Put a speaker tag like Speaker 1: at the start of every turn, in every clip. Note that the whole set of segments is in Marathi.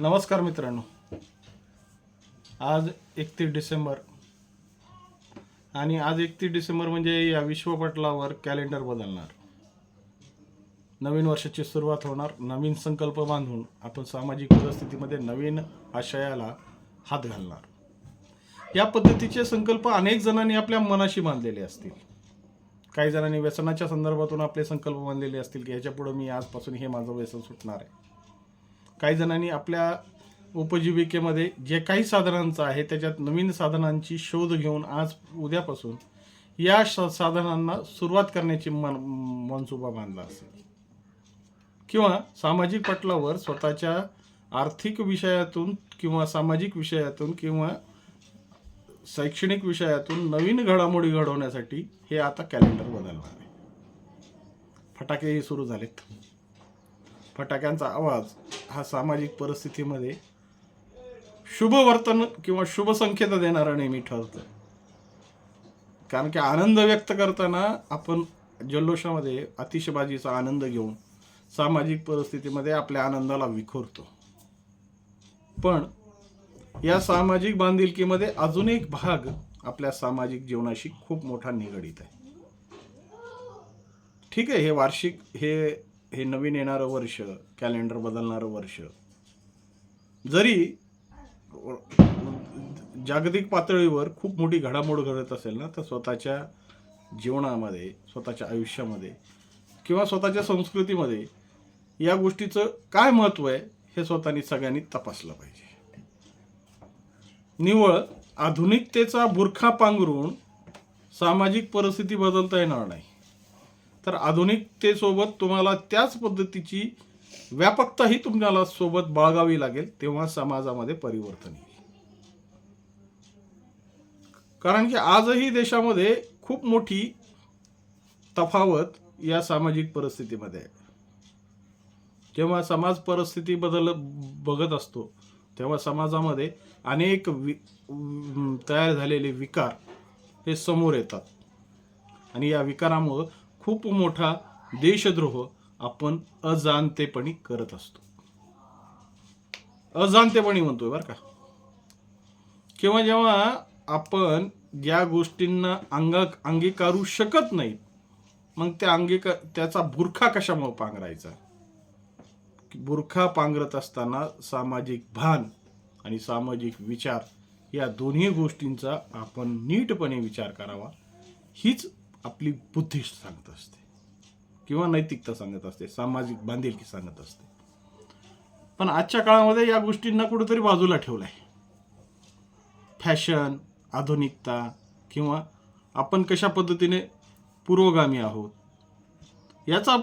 Speaker 1: नमस्कार मित्रांनो. आज एकतीस डिसेंबर आणि आज एकतीस डिसेंबर म्हणजे या विश्वपटलावर कॅलेंडर बदलणार. नवीन वर्षाची सुरुवात होणार. नवीन संकल्प बांधून आपण सामाजिक परिस्थितीमध्ये नवीन आशयाला हात घालणार. या पद्धतीचे संकल्प अनेक जणांनी आपल्या मनाशी बांधलेले असतील. काही जणांनी व्यसनाच्या संदर्भातून आपले संकल्प बांधलेले असतील की याच्यापुढं मी आजपासून हे माझं व्यसन सुटणार आहे. काही जणांनी आपल्या उपजीविकेमध्ये जे काही साधनांचं आहे त्याच्यात नवीन साधनांची शोध घेऊन आज उद्यापासून या साधनांना सुरुवात करण्याची मन मनसुबा बांधला असेल. किंवा सामाजिक पटलावर स्वतःच्या आर्थिक विषयातून किंवा सामाजिक विषयातून किंवा शैक्षणिक विषयातून नवीन घडामोडी घडवण्यासाठी हे आता कॅलेंडर बदलणार आहे. फटाकेही सुरू झालेत. फटाक्यांचा आवाज हा सामाजिक परिस्थितीमध्ये शुभ वर्तन किंवा शुभ संकेत देणारा नेहमी ठरतं. कारण की आनंद व्यक्त करताना आपण जल्लोषामध्ये अतिशबाजीचा आनंद घेऊन सामाजिक परिस्थितीमध्ये आपल्या आनंदाला विखुरतो. पण या सामाजिक बांधिलकीमध्ये अजून एक भाग आपल्या सामाजिक जीवनाशी खूप मोठा निगडीत आहे. ठीक आहे हे वार्षिक हे हे नवीन येणारं वर्ष कॅलेंडर बदलणारं वर्ष. जरी जागतिक पातळीवर खूप मोठी घडामोड घडत असेल ना तर स्वतःच्या जीवनामध्ये स्वतःच्या आयुष्यामध्ये किंवा स्वतःच्या संस्कृतीमध्ये या गोष्टीचं काय महत्त्व आहे हे स्वतःनी सगळ्यांनी तपासलं पाहिजे. निवळ आधुनिकतेचा बुरखा पांघरून सामाजिक परिस्थिती बदलता येणार नाही. तर आधुनिकतेसोबत तुम्हाला त्याच पद्धतीची व्यापकताही तुम्हाला सोबत बाळगावी लागेल तेव्हा समाजामध्ये परिवर्तन येईल. कारण की आजही देशामध्ये खूप मोठी तफावत या सामाजिक परिस्थितीमध्ये आहे. जेव्हा समाज परिस्थिती बदल बघत असतो तेव्हा समाजामध्ये अनेक वि तयार झालेले विकार हे समोर येतात. आणि या विकारामुळं खूप मोठा देशद्रोह आपण अजाणतेपणी करत असतो. अजाणतेपणी म्हणतोय बरं का. किंवा जेव्हा आपण ज्या गोष्टींना अंगा अंगीकारू शकत नाहीत मग त्या अंगीकार त्याचा बुरखा कशामुळे पांघरायचा? बुरखा पांघरत असताना सामाजिक भान आणि सामाजिक विचार या दोन्ही गोष्टींचा आपण नीटपणे विचार करावा. हीच आपली बुद्धी सांगत असते. किंवा नैतिकता सांगत असते सामाजिक बांधिलकी सांगत असते. पण आजच्या काळामध्ये या गोष्टींना कुठेतरी बाजूला ठेवलं आहे फॅशन आधुनिकता किंवा आपण कशा पद्धतीने पुरोगामी आहोत याचा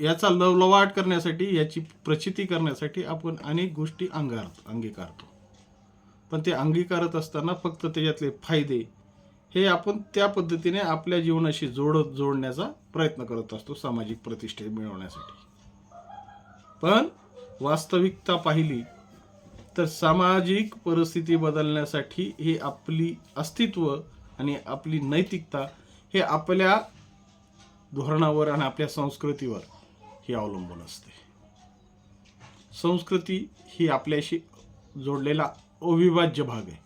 Speaker 1: याचा लवलवाट करण्यासाठी याची प्रचिती करण्यासाठी आपण अनेक गोष्टी अंगार अंगीकारतो. पण ते अंगीकारत असताना फक्त त्याच्यातले फायदे हे आपण त्या पद्धतीने आपल्या जीवनाशी जोडत जोडण्याचा प्रयत्न करत असतो सामाजिक प्रतिष्ठे मिळवण्यासाठी. पण वास्तविकता पाहिली तर सामाजिक परिस्थिती बदलण्यासाठी हे आपली अस्तित्व आणि आपली नैतिकता हे आपल्या धोरणावर आणि आपल्या संस्कृतीवर हे अवलंबून असते. संस्कृती ही आपल्याशी जोडलेला अविभाज्य भाग आहे.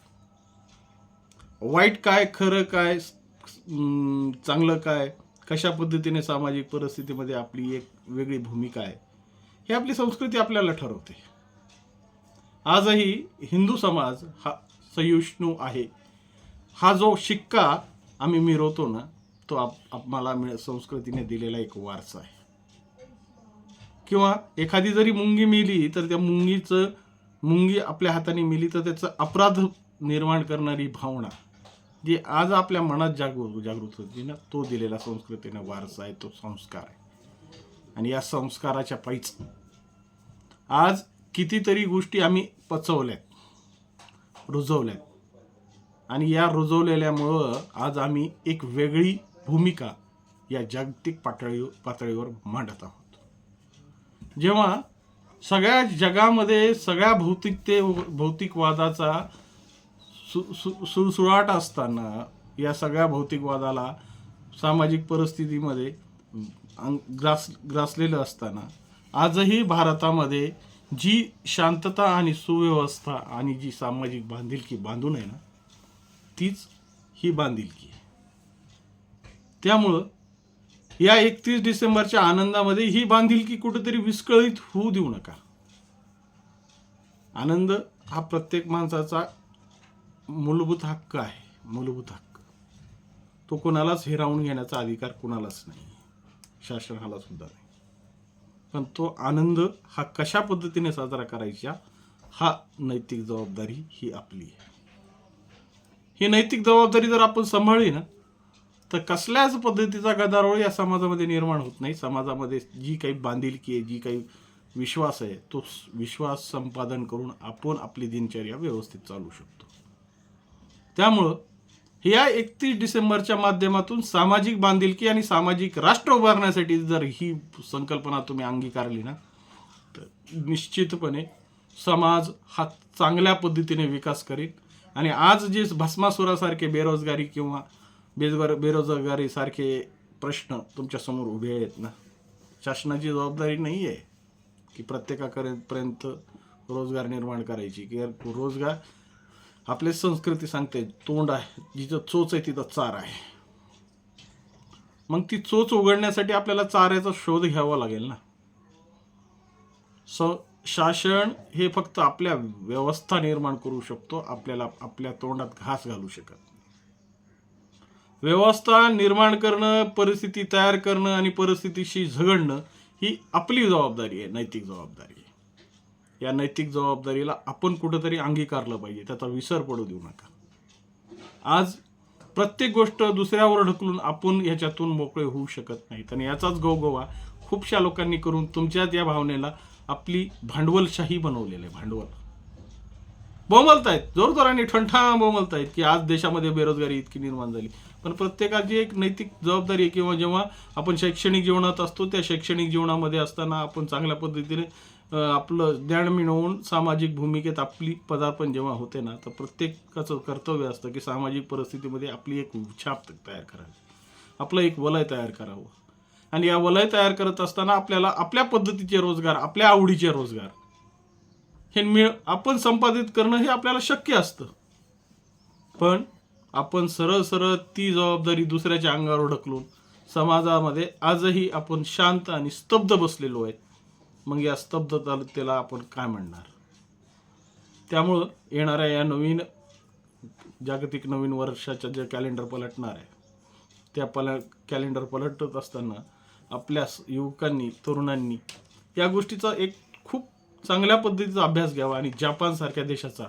Speaker 1: वाईट काय खरं काय चांगलं काय कशा पद्धतीने सामाजिक परिस्थितीमध्ये आपली एक वेगळी भूमिका आहे हे आपली संस्कृती आपल्याला ठरवते. आजही हिंदू समाज हा सहिष्णू आहे. हा जो शिक्का आम्ही मिरवतो ना तो आप आम्हाला मिळ संस्कृतीने दिलेला एक वारसा आहे. किंवा एखादी जरी मुंगी मिली तर त्या मुंगीचं मुंगी आपल्या हाताने मिली तर त्याचा अपराध निर्माण करणारी भावना जे आज आपल्या मनात जागृत जागृत होती ना तो दिलेला संस्कृतीनं वारसा आहे तो संस्कार आहे. आणि या संस्काराच्या पायीच आज कितीतरी गोष्टी आम्ही पचवल्यात रुजवल्यात. आणि या रुजवलेल्यामुळं आज आम्ही एक वेगळी भूमिका या जागतिक पातळी पातळीवर मांडत आहोत. जेव्हा सगळ्या जगामध्ये सगळ्या भौतिकते भौतिकवादाचा सु सु सुळसुळाट असताना या सगळ्या भौतिकवादाला सामाजिक परिस्थितीमध्ये अंग- ग्रास ग्रासलेलं असताना आजही भारतामध्ये जी शांतता आणि सुव्यवस्था आणि जी सामाजिक बांधिलकी बांधून आहे ना तीच ही बांधिलकी आहे. त्यामुळं या एकतीस डिसेंबरच्या आनंदामध्ये ही बांधिलकी कुठेतरी विस्कळीत होऊ देऊ नका. आनंद हा प्रत्येक माणसाचा मूलभूत हक्क आहे मूलभूत हक्क. तो कोणालाच हिरावून घेण्याचा अधिकार कोणालाच नाही. शासनाला सुद्धा नाही. पण तो आनंद हा कशा पद्धतीने साजरा करायचा हा नैतिक जबाबदारी ही आपली आहे. ही नैतिक जबाबदारी जर आपण सांभाळली ना तर कसल्याच पद्धतीचा गदारोळ या समाजामध्ये निर्माण होत नाही. समाजामध्ये जी काही बांधिलकी आहे जी काही विश्वास आहे तो विश्वास संपादन करून आपण आपली दिनचर्या व्यवस्थित चालू शकतो. त्यामुळं या एकतीस डिसेंबरच्या माध्यमातून सामाजिक बांधिलकी आणि सामाजिक राष्ट्र उभारण्यासाठी जर ही संकल्पना तुम्ही अंगीकारली ना तर निश्चितपणे समाज हा चांगल्या पद्धतीने विकास करेल आणि आज जे भस्मासुरासारखे बेरोजगारी किंवा बेजगार बेरोजगारीसारखे प्रश्न तुमच्यासमोर उभे आहेत ना शासनाची जबाबदारी नाही आहे की प्रत्येकापर्यंत रोजगार निर्माण करायची की रोजगार आपली संस्कृती सांगते तोंड आहे जिथं चोच आहे तिथं चार आहे. मग ती चोच उघडण्यासाठी आपल्याला चाऱ्याचा शोध घ्यावा लागेल ना. स शासन हे फक्त आपल्या व्यवस्था निर्माण करू शकतो आपल्याला आपल्या तोंडात घास घालू शकत व्यवस्था निर्माण करणं परिस्थिती तयार करणं आणि परिस्थितीशी झगडणं ही आपली जबाबदारी आहे नैतिक जबाबदारी आहे. या नैतिक जबाबदारीला आपण कुठंतरी अंगीकारलं पाहिजे. त्याचा विसर पडू देऊ नका. आज प्रत्येक गोष्ट दुसऱ्यावर ढकलून आपण ह्याच्यातून मोकळे होऊ शकत नाहीत. आणि याचाच गोगोवा खूपशा लोकांनी करून तुमच्यात या भावनेला आपली भांडवलशाही बनवलेलं आहे. भांडवल. बोंबलतायत. जोरजोराने ठणठा बोंबलतायत की आज देशामध्ये बेरोजगारी इतकी निर्माण झाली. पण प्रत्येकाची एक नैतिक जबाबदारी आहे किंवा जेव्हा आपण शैक्षणिक जीवनात असतो त्या शैक्षणिक जीवनामध्ये असताना आपण चांगल्या पद्धतीने आपलं ज्ञान मिळवून सामाजिक भूमिकेत आपली पदार्पण जेव्हा होते ना तर प्रत्येकाचं कर्तव्य असतं की सामाजिक परिस्थितीमध्ये आपली एक छाप तयार करावी. आपलं एक वलय तयार करावं. आणि या वलय तयार करत असताना आपल्याला आपल्या पद्धतीचे रोजगार आपल्या आवडीचे रोजगार हे मिळ आपण संपादित करणं हे आपल्याला शक्य असतं. पण आपण सरळ सरळ ती जबाबदारी दुसऱ्याच्या अंगावर ढकलून समाजामध्ये आजही आपण शांत आणि स्तब्ध बसलेलो आहे मग या स्तब्धतेला आपण काय म्हणणार? त्यामुळं येणाऱ्या या नवीन जागतिक नवीन वर्षाच्या जे कॅलेंडर पलटणार आहे त्या पल कॅलेंडर पलटत असताना आपल्या युवकांनी तरुणांनी या गोष्टीचा एक खूप चांगल्या पद्धतीचा अभ्यास घ्यावा आणि जपानसारख्या देशाचा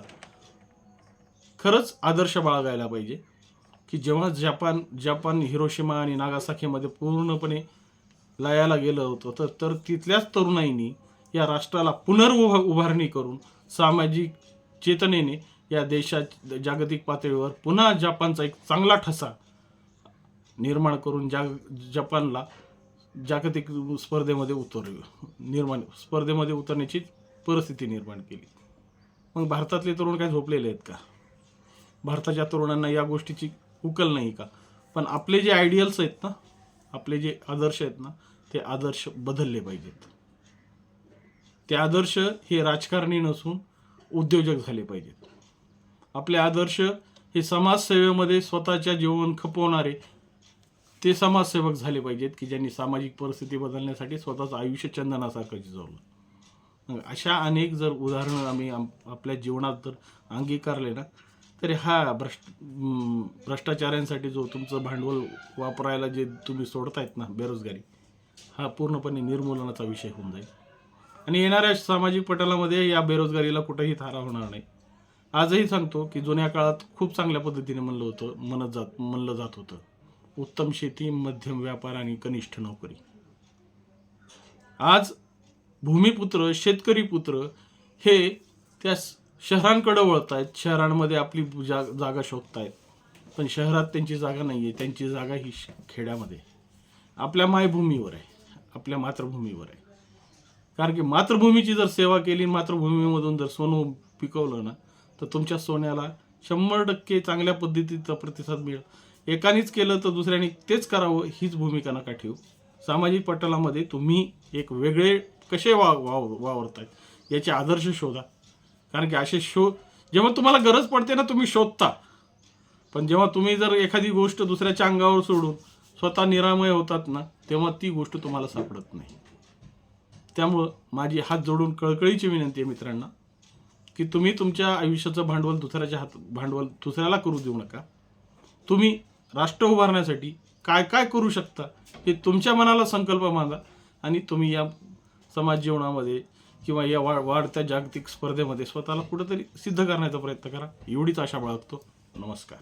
Speaker 1: खरंच आदर्श बाळगायला पाहिजे की जेव्हा जपान जपान हिरोशिमा आणि नागासाखीमध्ये पूर्णपणे लयाला गेलं होतं. तर तर तिथल्याच तरुणाईनी या राष्ट्राला पुनर्उभा उभारणी करून सामाजिक चेतनेने या देशात जागतिक पातळीवर पुन्हा जपानचा एक चांगला ठसा निर्माण करून जाग जपानला जागतिक स्पर्धेमध्ये उतर निर्माण स्पर्धेमध्ये उतरण्याची परिस्थिती निर्माण केली. मग भारतातले तरुण काय झोपलेले आहेत का? भारताच्या तरुणांना या गोष्टीची उकल नाही का? पण आपले जे आयडियल्स आहेत ना आपले जे आदर्श आहेत ना ते आदर्श बदलले पाहिजेत. ते आदर्श हे राजकारणी नसून उद्योजक झाले पाहिजेत. आपले आदर्श हे समाजसेवेमध्ये स्वतःच्या जीवन खपवणारे ते समाजसेवक झाले पाहिजेत की ज्यांनी सामाजिक परिस्थिती बदलण्यासाठी स्वतःचं आयुष्य चंदनासारखं झिजवलं अशा अनेक जर उदाहरणं आम्ही आपल्या जीवनात जर अंगीकारले ना तर हा भ्रष्ट भ्रष्टाचाऱ्यांसाठी जो तुमचं भांडवल वापरायला जे तुम्ही सोडतायत ना बेरोजगारी हा पूर्णपणे निर्मूलनाचा विषय होऊन जाईल. आणि येणाऱ्या सामाजिक पटलामध्ये या बेरोजगारीला कुठेही थारा होणार नाही. आजही सांगतो की जुन्या काळात खूप चांगल्या पद्धतीने म्हणलं होतं म्हणत जात म्हणलं जात होतं. उत्तम शेती मध्यम व्यापार आणि कनिष्ठ नोकरी. आज भूमिपुत्र शेतकरी पुत्र हे त्या शहरांकडे वळतायत शहरांमध्ये आपली जा जागा शोधतायत. पण शहरात त्यांची जागा नाही आहे त्यांची जागा ही श- खेड्यामध्ये आपल्या मायभूमीवर आहे आपल्या मातृभूमीवर आहे. कारण की मातृभूमीची जर सेवा केली मातृभूमीमधून जर सोनं पिकवलं ना तर तुमच्या सोन्याला शंभर टक्के चांगल्या पद्धतीचा प्रतिसाद मिळेल. एकानेच केलं तर दुसऱ्याने तेच करावं हीच भूमिका नका ठेवू. सामाजिक पटलामध्ये तुम्ही एक वेगळे कसे वा वाव वावरतायत याचे आदर्श शोधा. कारण की असे शो जेव्हा तुम्हाला गरज पडते ना तुम्ही शोधता. पण जेव्हा तुम्ही जर एखादी गोष्ट दुसऱ्याच्या अंगावर सोडून स्वतः निरामय होतात ना तेव्हा ती गोष्ट तुम्हाला सापडत नाही. त्यामुळं माझी हात जोडून कळकळीची विनंती आहे मित्रांना की तुम्ही तुमच्या आयुष्याचं भांडवल दुसऱ्याच्या हात भांडवल दुसऱ्याला करू देऊ नका. तुम्ही राष्ट्र उभारण्यासाठी काय काय करू शकता हे तुमच्या मनाला संकल्प बांधा आणि तुम्ही या समाज जीवनामध्ये किंवा या वा वाढत्या जागतिक स्पर्धेमध्ये स्वतःला कुठंतरी सिद्ध करण्याचा प्रयत्न करा. एवढीच आशा बाळगतो. नमस्कार.